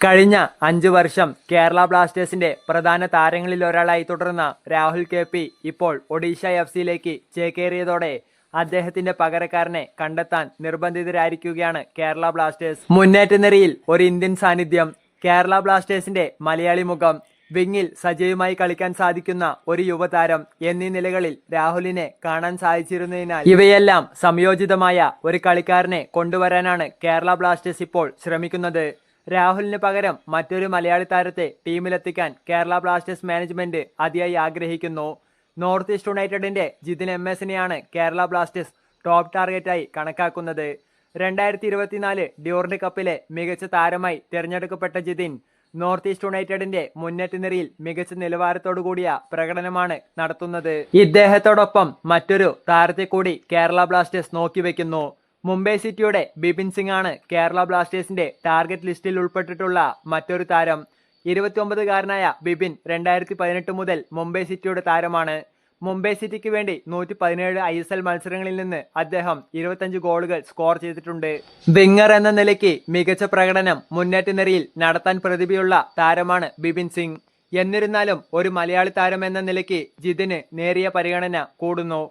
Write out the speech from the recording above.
കഴിഞ്ഞ അഞ്ചു വർഷം കേരള ബ്ലാസ്റ്റേഴ്സിന്റെ പ്രധാന താരങ്ങളിൽ ഒരാളായി തുടർന്ന രാഹുൽ കെ പി ഇപ്പോൾ ഒഡീഷ എഫ് സിയിലേക്ക് ചേക്കേറിയതോടെ അദ്ദേഹത്തിന്റെ പകരക്കാരനെ കണ്ടെത്താൻ നിർബന്ധിതരായിരിക്കുകയാണ് കേരള ബ്ലാസ്റ്റേഴ്സ്. മുന്നേറ്റ നിരയിൽ ഒരു ഇന്ത്യൻ സാന്നിധ്യം കേരള ബ്ലാസ്റ്റേഴ്സിന്റെ മലയാളി മുഖം വിങ്ങിൽ സജീവമായി കളിക്കാൻ സാധിക്കുന്ന ഒരു യുവതാരം എന്നീ നിലകളിൽ രാഹുലിനെ കാണാൻ സാധിച്ചിരുന്നതിനാൽ ഇവയെല്ലാം സംയോജിതമായ ഒരു കളിക്കാരനെ കൊണ്ടുവരാനാണ് കേരള ബ്ലാസ്റ്റേഴ്സ് ഇപ്പോൾ ശ്രമിക്കുന്നത്. രാഹുലിന് പകരം മറ്റൊരു മലയാളി താരത്തെ ടീമിലെത്തിക്കാൻ കേരള ബ്ലാസ്റ്റേഴ്സ് മാനേജ്മെന്റ് അതിയായി ആഗ്രഹിക്കുന്നു. നോർത്ത് ഈസ്റ്റ് യുണൈറ്റഡിന്റെ ജിതിൻ എം എസിനെയാണ് കേരള ബ്ലാസ്റ്റേഴ്സ് ടോപ്പ് ടാർഗറ്റായി കണക്കാക്കുന്നത്. രണ്ടായിരത്തി ഇരുപത്തിനാല് ഡ്യൂറന്റ് കപ്പിലെ മികച്ച താരമായി തിരഞ്ഞെടുക്കപ്പെട്ട ജിതിൻ നോർത്ത് ഈസ്റ്റ് യുണൈറ്റഡിന്റെ മുന്നേറ്റ നിരയിൽ മികച്ച നിലവാരത്തോടു കൂടിയ പ്രകടനമാണ് നടത്തുന്നത്. ഇദ്ദേഹത്തോടൊപ്പം മറ്റൊരു താരത്തെ കൂടി കേരള ബ്ലാസ്റ്റേഴ്സ് നോക്കിവെക്കുന്നു. മുംബൈ സിറ്റിയുടെ ബിപിൻ സിംഗ് ആണ് കേരള ബ്ലാസ്റ്റേഴ്സിന്റെ ടാർഗറ്റ് ലിസ്റ്റിൽ ഉൾപ്പെട്ടിട്ടുള്ള മറ്റൊരു താരം. ഇരുപത്തിയൊമ്പതുകാരനായ ബിപിൻ രണ്ടായിരത്തി പതിനെട്ട് മുതൽ മുംബൈ സിറ്റിയുടെ താരമാണ്. മുംബൈ സിറ്റിക്ക് വേണ്ടി നൂറ്റി പതിനേഴ് ഐ എസ് എൽ മത്സരങ്ങളിൽ നിന്ന് അദ്ദേഹം ഇരുപത്തഞ്ച് ഗോളുകൾ സ്കോർ ചെയ്തിട്ടുണ്ട്. വിങ്ങർ എന്ന നിലയ്ക്ക് മികച്ച പ്രകടനം മുന്നേറ്റ നിരയിൽ നടത്താൻ പ്രതിഭയുള്ള താരമാണ് ബിപിൻ സിംഗ്. എന്നിരുന്നാലും ഒരു മലയാളി താരം എന്ന നിലയ്ക്ക് ജിതിന് നേരിയ പരിഗണന കൂടുന്നു.